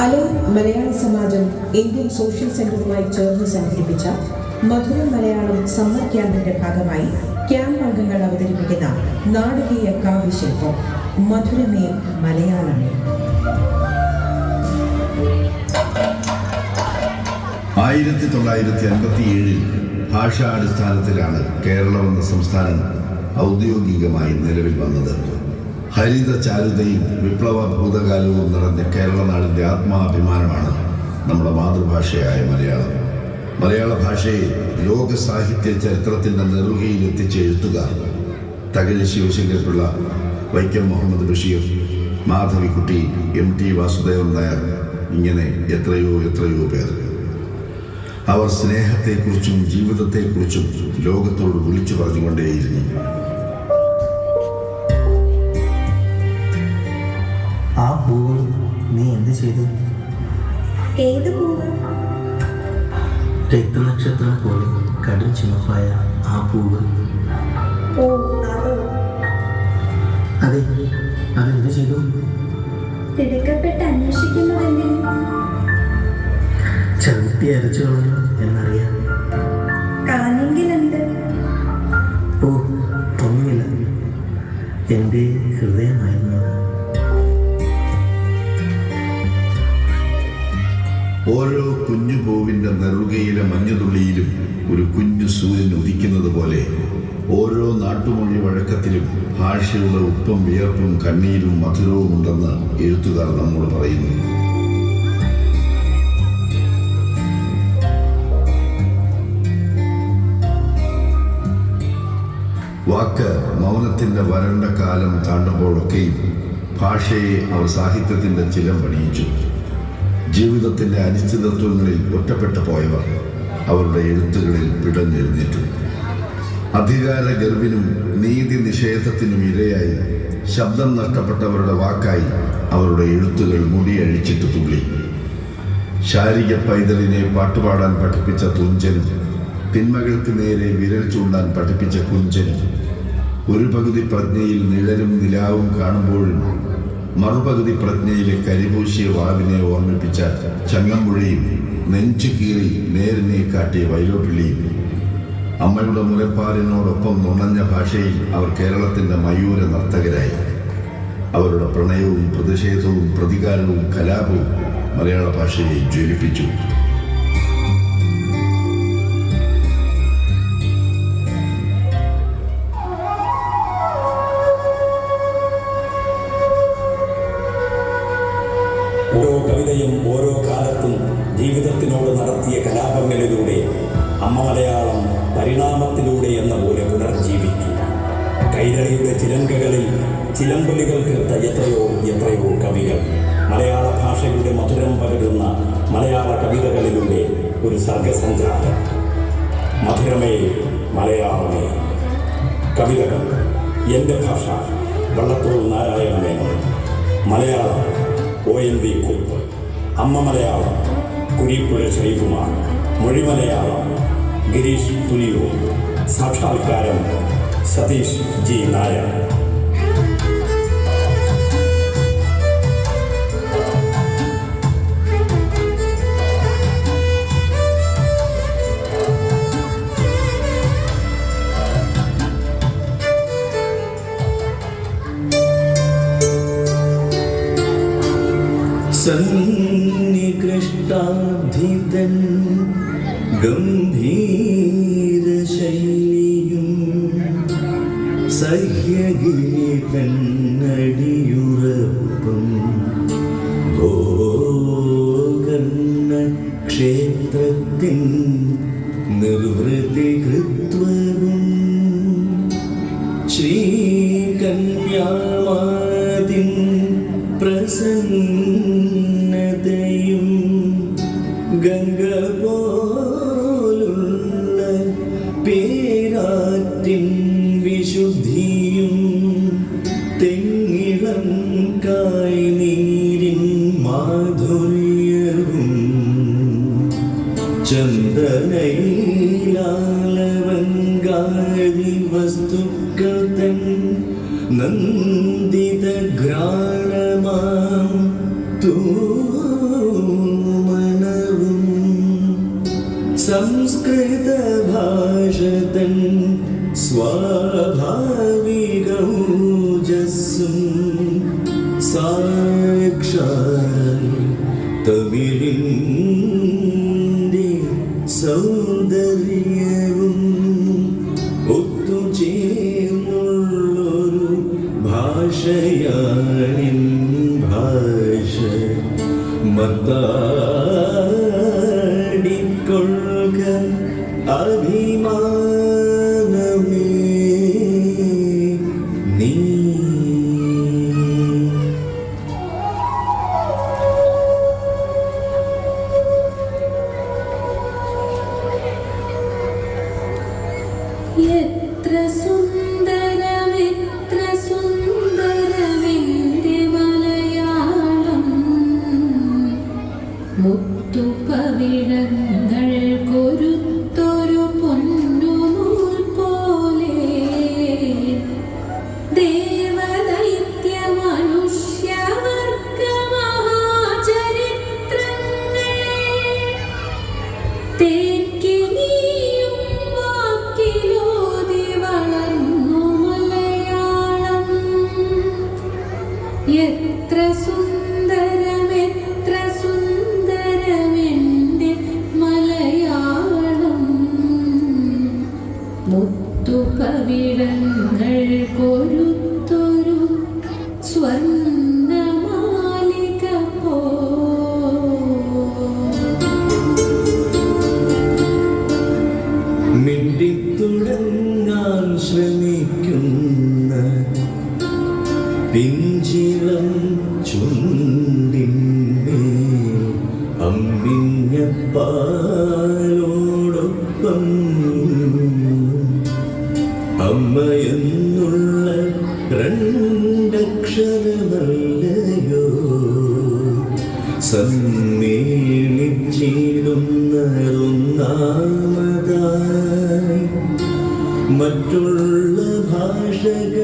Alone മലയാള സമാജം Indian social സെന്ററുമായി ചേർന്ന് സംഘടിപ്പിച്ച മധുര മലയാളം സമ്മർ ക്യാമ്പിന്റെ ഭാഗമായി ക്യാമ്പ് അംഗങ്ങൾ അവതരിപ്പിക്കുന്ന നാടകീയ കാവ്യശില്പം മധുരമേ മലയാളമേ. ആയിരത്തി തൊള്ളായിരത്തി അൻപത്തി ഏഴിൽ ഭാഷാടിസ്ഥാനത്തിലാണ് കേരളം എന്ന സംസ്ഥാനം ഔദ്യോഗികമായി നിലവിൽ വന്നത്. ഹരിത ചാരുതയും വിപ്ലവ ഭൂതകാലവും നിറഞ്ഞ കേരള നാടിന്റെ ആത്മാഭിമാനമാണ് നമ്മുടെ മാതൃഭാഷയായ മലയാളം. മലയാള ഭാഷയെ ലോക സാഹിത്യ ചരിത്രത്തിന്റെ നെറുകയിൽ എത്തിച്ച എഴുത്തുകാർ തകഴി ശിവശങ്കരപിള്ള വൈക്കം മുഹമ്മദ് ബഷീർ മാധവിക്കുട്ടി എം ടി വാസുദേവൻ നായർ ഇങ്ങനെ എത്രയോ എത്രയോ പേർ. അവർ സ്നേഹത്തെക്കുറിച്ചും ജീവിതത്തെക്കുറിച്ചും ലോകത്തോട് വിളിച്ചു പറഞ്ഞുകൊണ്ടേയിരുന്നു. ഏത് പൂവ്? രക്തനക്ഷത്രം പോലെ കടും ചുമപ്പായ ആ പൂവ്. ഓ അതോ അതെ അതെന്ത് ചെയ്തു? തിടുക്കപ്പെട്ട് അന്വേഷിക്കുന്നതെന്തിനും ചവിട്ടി അരച്ചു കളഞ്ഞു എന്നറിയാം. എന്ത് ഓ ഒന്നുമില്ല എന്റെ ഹൃദയമായിരുന്നു ഓരോ കുഞ്ഞു പൂവിന്റെ നെറുകയിലെ മഞ്ഞുതുള്ളിയിലും ഒരു കുഞ്ഞു സൂര്യൻ ഉദിക്കുന്നത് പോലെ ഓരോ നാട്ടുമൊഴി വഴക്കത്തിലും ഭാഷയുടെ ഉപ്പും വിയർപ്പും കണ്ണീരും മധുരവും ഉണ്ടെന്ന് എഴുത്തുകാർ നമ്മോട് പറയുന്നു. വാക്ക് മൗനത്തിന്റെ വരണ്ട കാലം താണ്ടുമ്പോഴൊക്കെയും ഭാഷയെ അവർ സാഹിത്യത്തിന്റെ ചിലം പണിയിച്ചു. ജീവിതത്തിന്റെ അനിശ്ചിതത്വങ്ങളിൽ ഒറ്റപ്പെട്ടു പോയവർ അവരുടെ എഴുത്തുകളിൽ പിടഞ്ഞെഴുന്നേറ്റു. അധികാര ഗർവിനും നീതി നിഷേധത്തിനും ഇരയായി ശബ്ദം നഷ്ടപ്പെട്ടവരുടെ വാക്കായി അവരുടെ എഴുത്തുകൾ മുടിയഴിച്ചിട്ട് തുള്ളി. ശാരിക പൈതലിനെ പാട്ടുപാടാൻ പഠിപ്പിച്ച തുഞ്ചനും തിന്മകൾക്ക് നേരെ വിരൽ ചൂണ്ടാൻ പഠിപ്പിച്ച കുഞ്ചനും ഒരു പകുതി പ്രജ്ഞയിൽ നിഴലും നിലാവും കാണുമ്പോഴും മറുപകുതി പ്രജ്ഞയിലെ കരിപൂശിയ വാവിനെ ഓർമ്മിപ്പിച്ച ചങ്ങമ്പുഴയും നെഞ്ചു കീറി നേരിനെ കാട്ടിയ വൈലോപ്പിള്ളിയും അമ്മയുടെ മുലപ്പാലിനോടൊപ്പം നുണഞ്ഞ ഭാഷയിൽ അവർ കേരളത്തിന്റെ മയൂര നർത്തകരായി. അവരുടെ പ്രണയവും പ്രതിഷേധവും പ്രതികാരവും കലാപവും മലയാള ഭാഷയെ ജ്വലിപ്പിച്ചു. കവിതയും ഓരോ കാലത്തും ജീവിതത്തിനോട് നടത്തിയ കലാപങ്ങളിലൂടെ അമ്മ മലയാളം പരിണാമത്തിലൂടെ എന്ന പോലെ പുനർജീവിച്ചു. കൈരളിയുടെ ചിലങ്കകളിൽ ചിലമ്പുലികൾ തീർത്ത എത്രയോ എത്രയോ കവികൾ. മലയാള ഭാഷയുടെ മധുരം പകരുന്ന മലയാള കവിതകളിലൂടെ ഒരു സർഗസഞ്ചാരം. മധുരമേ മലയാളമേ. കവിതകൾ എന്റെ ഭാഷ Vallathol Narayana Menon Malayalam O N V Kurup അമ്മ മലയാളം കുരിപ്പുഴ ശ്രീകുമാർ മൊഴിമലയാളം ഗിരീഷ് തുലിയോ സാക്ഷാത്കാരം സതീഷ് ജി നായർ. ക്ഷേത്രത്തിൻ നിർവൃതി കൃത്വവും ശ്രീകന്യാമാതിൻ വന്ദിതഘ്രാണമാം തൂമനവും. സംസ്കൃതഭാഷതൻ സ്വാഭാവികൗജസ്സും. സാക്ഷാൽ തമിഴിന്റെ സൗ கொள்க அபிமான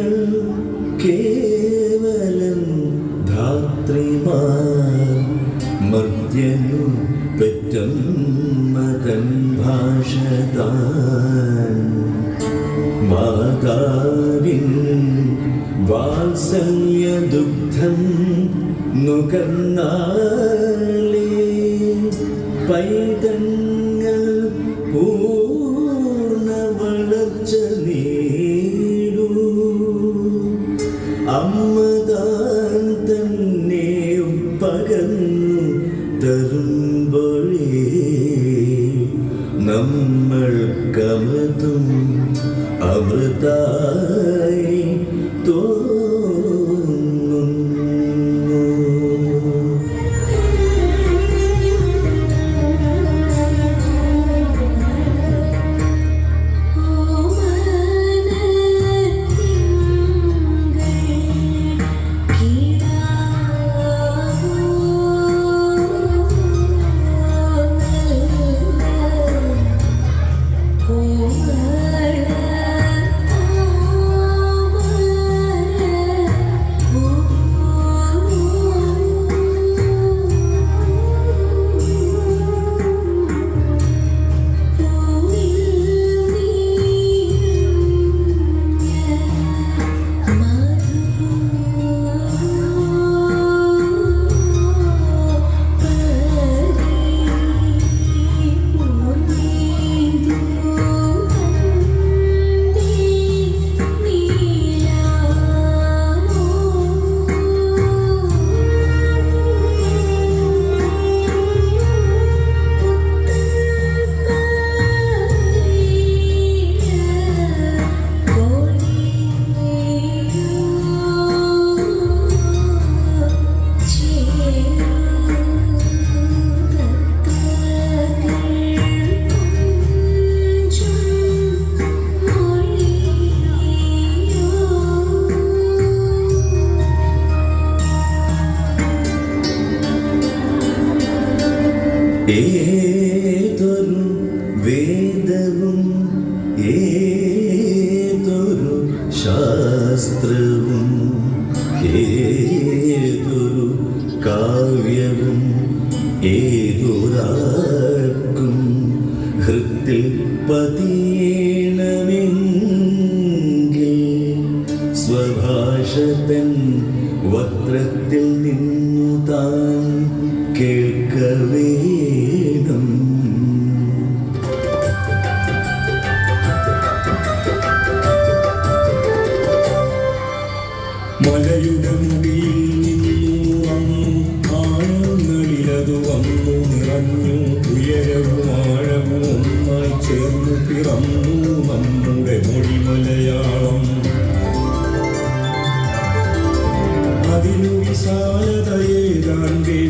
കൈകൾ കേവലം ധാത്രിമാർ മദ്യനു പെറ്റമ്മതൻ ഭാഷതാൻ. മാതാവിൻ വാത്സല്യദുഗ്ധം നുകർന്നാലേ പൈ കാണുമ്പോഴേ നമ്മൾ കമതും അമൃതായി ശാസ്ത്രവും അത് വന്നു നിറഞ്ഞു ഉയരവും ആഴവും ഒന്നായി ചേർന്നു പിറന്നു നമ്മുടെ മൊഴി മലയാളം അതിനു വിശാലതയേതാണ്ടേ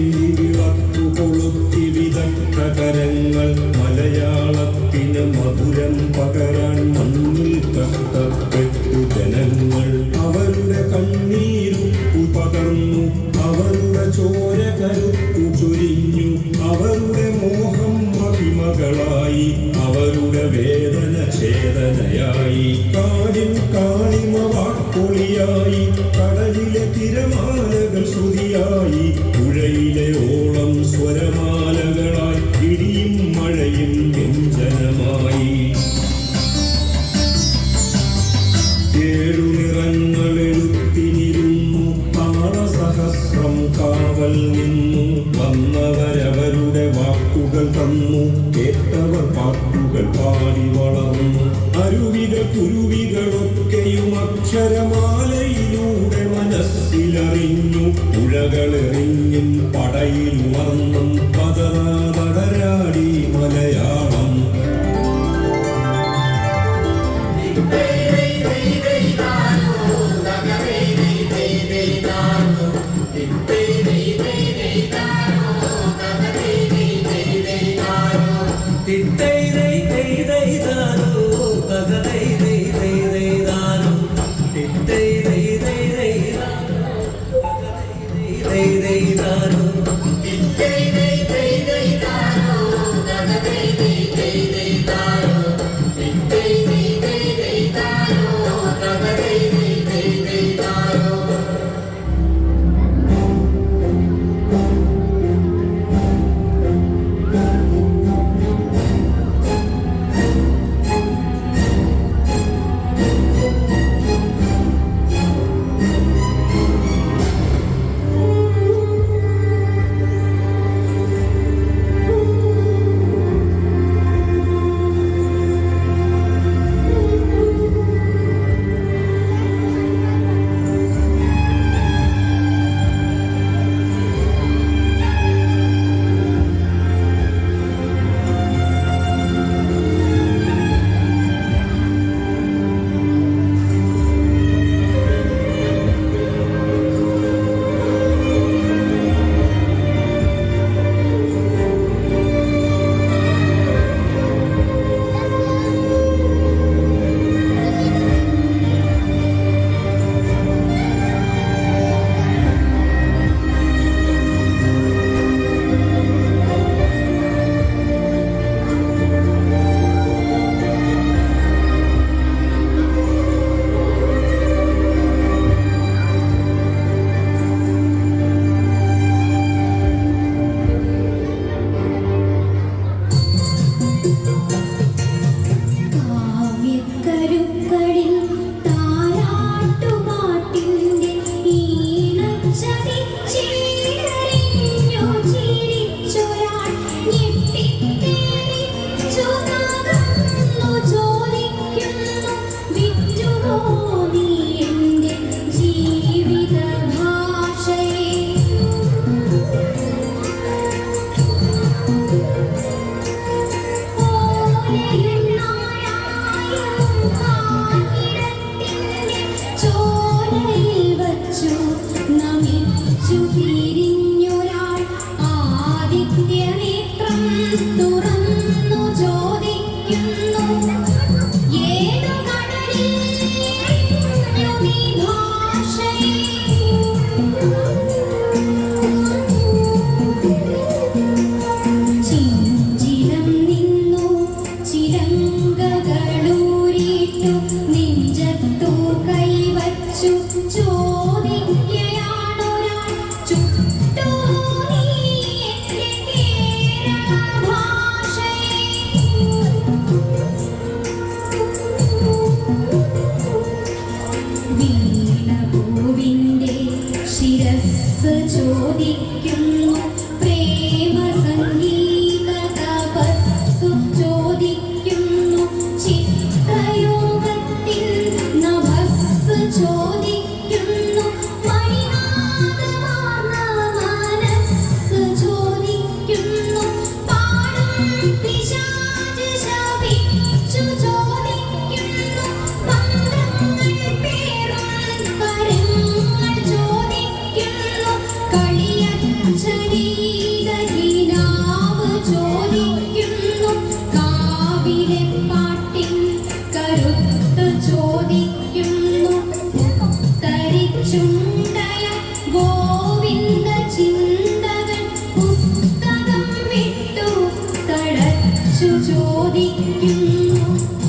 കാടിൻ കാളിമ വാക്കൊളിയായി കടലിലെ തിരമാലകൾ ശ്രുതിയായി ತಿಂಗಗಳು ആയിരിക്കും